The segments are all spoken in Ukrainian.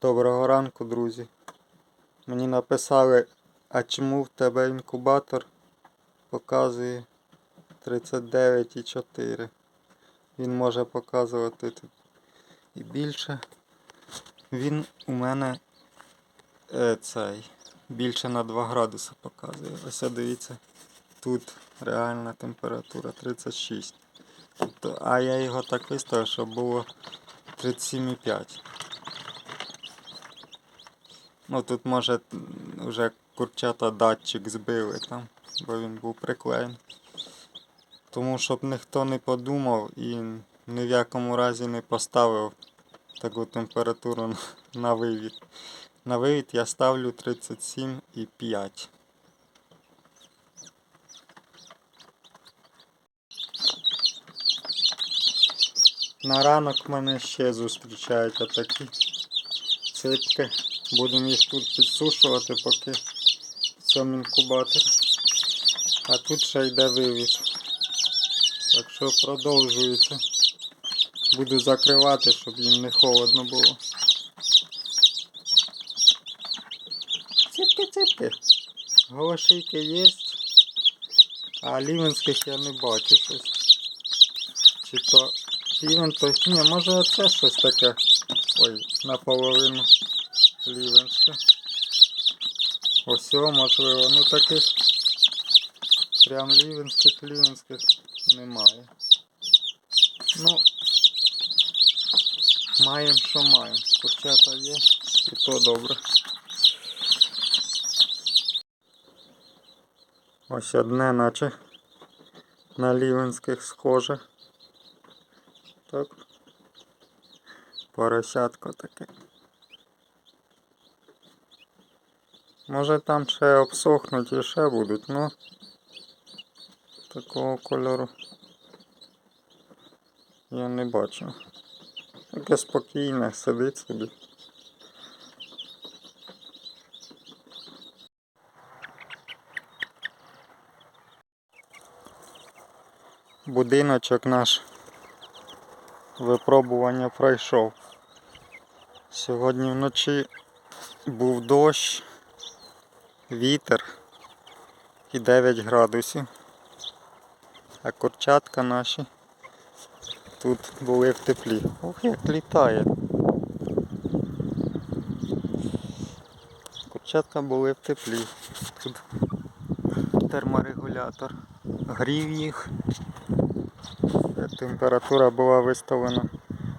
Доброго ранку, друзі. Мені написали, а чому в тебе інкубатор показує 39,4. Він може показувати тут і більше. Він у мене е, цей більше на 2 градуси показує. Ось дивіться, тут реальна температура 36. Тобто, а я його так виставив, щоб було 37,5. Ну тут може вже курчата датчик збили там, бо він був приклеєний. Тому щоб ніхто не подумав і ні в якому разі не поставив таку температуру на- вивід. На вивід я ставлю 37,5. На ранок мене ще зустрічають отакі ципки. Будемо їх тут підсушувати, поки в цьому інкубаторі. А тут ще йде вивід. Так що продовжується. Буду закривати, щоб їм не холодно було. Ципки, ципки. Голошийки є. А лівенських я не бачу щось. Чи то лівен, то ні, може оце щось таке. Ой, наполовину лівенське. Ось можливо, ну таких прям лівенських лівенських немає. Ну, маємо, що маємо. Курчата є, і то добре. Ось одне, наче на лівенських схоже. Так. Поросятко таке. Може там ще обсохнуть і ще будуть, ну такого кольору я не бачу. Таке спокійне, сидить собі. Будиночок наш випробування пройшов. Сьогодні вночі був дощ, вітер і 9 градусів. А курчатка наші тут були в теплі. Ох, як літає. Курчатка були в теплі. Тут терморегулятор грів їх. Температура була виставлена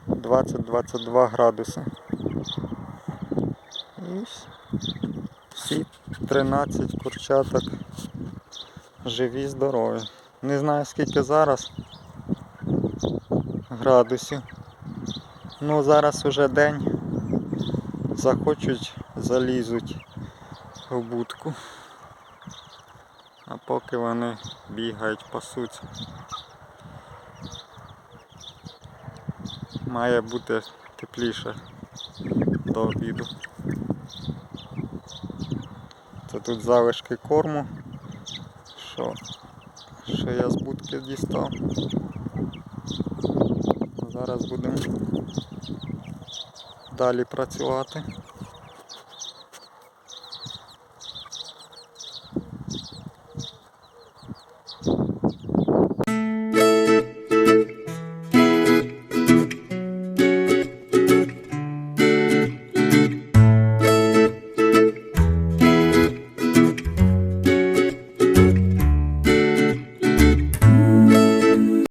20-22 градуси. І всі 13 курчаток живі, здорові. Не знаю скільки зараз градусів. Ну зараз уже день. Захочуть, залізуть в будку. А поки вони бігають, пасуться. Має бути тепліше до обіду. Це тут залишки корму, що, що я з будки дістав. Зараз будемо далі працювати.